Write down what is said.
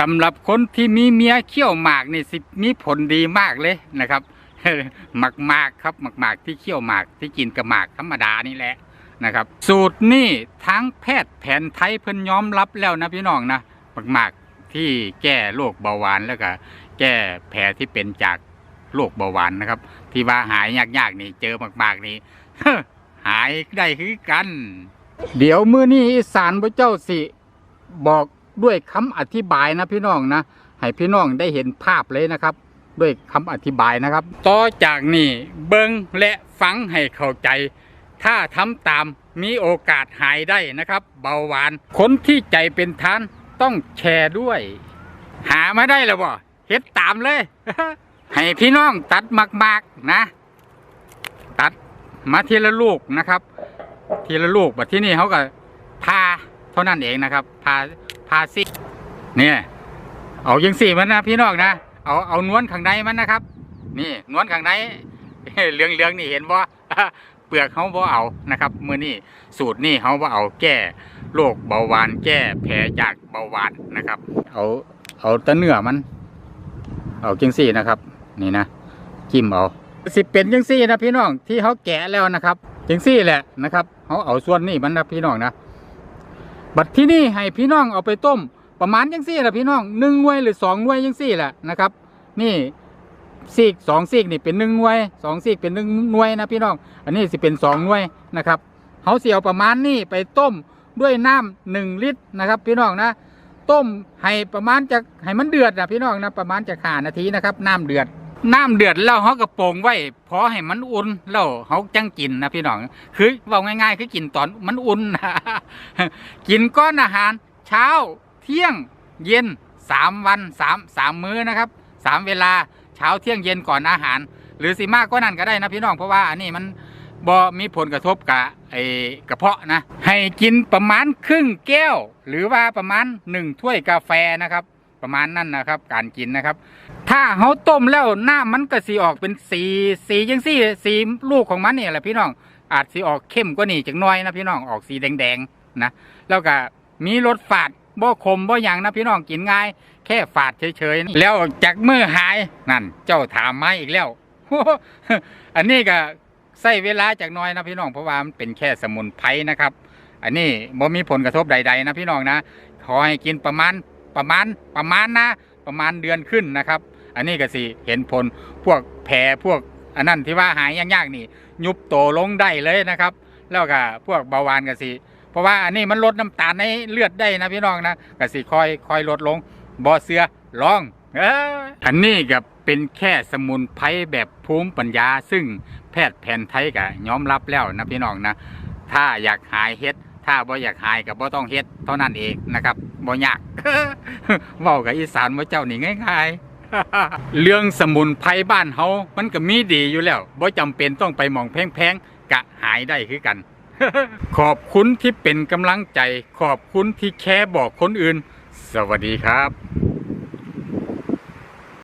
สำหรับคนที่มีเมียเขี้ยวหมากนี่สิมีผลดีมากเลยนะครับหมากหมากๆครับหมากหมากๆที่เขี้ยวหมากที่กินกับหมากธรรมดานี่แหละนะครับ สูตรนี่ทั้งแพทย์แผนไทยเพิ่นยอมรับแล้วนะพี่น้องนะหมากหมากๆที่แก้โรคเบาหวานแล้วก็แก้แผลที่เป็นจากโรคเบาหวานนะครับ ที่ว่าหายยากๆนี่เจอหมากหมากๆนี่หายได้คือกัน เดี๋ยวมื้อนี้อีสานพระเจ้าสิบอก ด้วยคำอธิบายนะพี่น้องนะให้พี่น้องได้เห็นภาพเลยนะครับ ด้วยคำอธิบายนะครับ ต่อจากนี้เบิ้งและฟังให้เข้าใจ ถ้าทำตามมีโอกาสหายได้นะครับ เบาหวาน คนที่ใจเป็นทานต้องแชร์ด้วย หามาได้แล้วบ่เฮ็ดตามเลย ให้พี่น้องตัดมาก ๆนะ ตัดมาทีละลูกนะครับ ทีละลูกแบบที่นี่เขาก็พาเท่านั้นเองนะครับพา พาซิเนี่ย เอายังสี่มันนะพี่น้องนะ เอาเอานวลข้างในมันนะครับ นี่นวลข้างในเหลืองเหลืองๆนี่เห็นบ่เปลือกเขาบ่เอานะครับมือนี่สูตรนี่เขาบ่เอาแก้โรคเบาหวาน แก้แผลจากเบาหวานนะครับ เอาเอาตะเนื้อมัน เอาจังสี่นะครับ นี่นะจิ้มเอาสิเป็นจังซี่นะพี่น้องที่เขาแกะแล้วนะครับจังซี่แหละนะครับเขาเอาส่วนนี้มันนะพี่น้องนะ บัดที่นี่ให้พี่น้องเอาไปต้ม ประมาณจังซี่แหละพี่น้องหนึ่งหน่วยหรือสองหน่วยจังซี่แหละนะครับ นี่ซีกสองซีกนี่เป็นหนึ่งหน่วยสองซีกเป็นหนึ่งหน่วยนะพี่น้อง อันนี้สิเป็นสองหน่วยนะครับเขาเสียวประมาณนี้ไปต้มด้วยน้ำหนึ่งลิตรนะครับ พี่น้องนะ ต้มให้ประมาณจะให้มันเดือดนะพี่น้องนะประมาณจะขานาทีนะครับ น้ำเดือด น้ำเดือดแล้วเขากระโปรงไว้พอให้มันอุ่นแล้วเขาจังกินนะพี่น้องคือว่าง่ายๆคือกินตอนมันอุ่นนะกินก้อนอาหาร เช้า เที่ยง เย็นสามวันสามสามมื้อนะครับสามเวลาเช้าเที่ยงเย็นก่อนอาหาร หรือสิมากก็นั่นก็ได้นะพี่น้องเพราะว่าอันนี้มันบ่มีผลกระทบกับไอ้กระเพาะนะ ให้กินประมาณครึ่งแก้ว หรือว่าประมาณหนึ่งถ้วยกาแฟนะครับ ประมาณนั้นนะครับ การกินนะครับ ถ้าเขาต้มแล้วหน้ามันก็สีออกเป็นสีสีจังสีสีลูกของมันนี่แหละพี่น้องอาจสีออกเข้มกว่านี่จังน้อยนะพี่น้องออกสีแดงๆนะแล้วก็มีรสฝาดบ่ขมบ่หยังนะพี่น้องกินง่าย แค่ฝาดเฉยๆแล้วจากมือหายนั่น เจ้าถามมาอีกแล้วอันนี้ก็ใส่เวลาจากน้อยนะพี่น้องเพราะว่ามันเป็นแค่สมุนไพรนะครับ อันนี้บ่มีผลกระทบใด ๆ นะพี่น้องนะขอให้กินประมาณ ประมาณประมาณนะประมาณเดือนขึ้นนะครับ อันนี้ก็สิเห็นผลพวกแผลพวกอันนั้นที่ว่าหายยากๆนี่ ยุบโตลงได้เลยนะครับ แล้วก็พวกเบาหวานก็สิเพราะว่าอันนี้มันลดน้ำตาลในเลือดได้นะพี่น้องนะก็สิค่อยค่อยลดลงบ่เสือลองเอออันนี้ก็เป็นแค่สมุนไพรแบบภูมิปัญญา ซึ่งแพทย์แผนไทยก็ยอมรับแล้วนะพี่น้องนะ ถ้าอยากหายเฮ็ด ถ้าบ่อยากหายกับบ่ต้องเฮ็ดเท่านั้นเองนะครับบ่ยากเว้ากับอีสานว่าเจ้านี่ง่ายๆ เรื่องสมุนไพรบ้านเฮามันก็มีดีอยู่แล้วบ่จำเป็นต้องไปมองแพงๆกะหายได้คือกัน ขอบคุณที่เป็นกำลังใจ ขอบคุณที่แค่บอกคนอื่น สวัสดีครับ